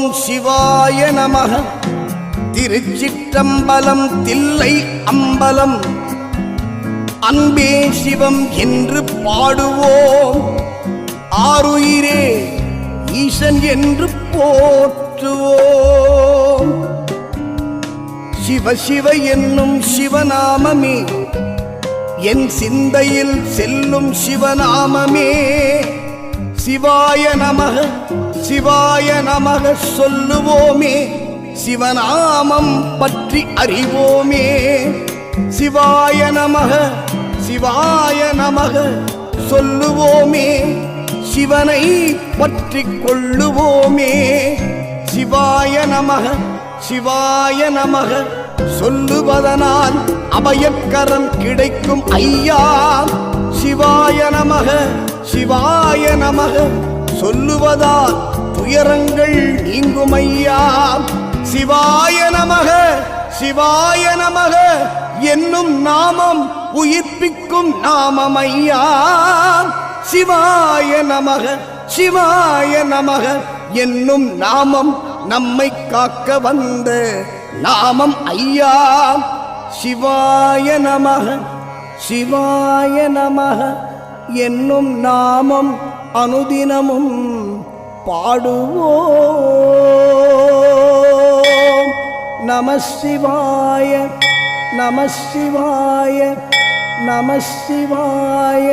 ஓம் சிவாய நமக. திருச்சிற்றம்பலம் தில்லை அம்பலம். அன்பே சிவம் என்று பாடுவோம். ஆறுயிரே ஈசன் என்று போற்றுவோம். சிவ சிவ என்னும் சிவநாமமே. என் சிந்தையில் செல்லும் சிவநாமமே. சிவாய நமக. சிவாய நமக சொல்லுவோமே. சிவநாமம் பற்றி அறிவோமே. சிவாய நமக சிவாய நமக சொல்லுவோமே. சிவனை பற்றி கொள்ளுவோமே. சிவாய நமக சிவாய நமக சொல்லுவதனால் அபயக்கரம் கிடைக்கும் ஐயா. சிவாய நமக சிவாய நமக சொல்லுவதால் துயரங்கள் நீங்குமையா? சிவாய நமக சிவாய நமக என்னும் நாமம் உயிர்ப்பிக்கும் நாமம் சிவாய நமக சிவாய நமக என்னும் நாமம் நம்மை காக்க வந்த நாமம் ஐயா. சிவாய நமக சிவாய நமக என்னும் நாமம் அனுதினமும் பாடுவோம். நம சிவாய நம சிவாய நம சிவாய.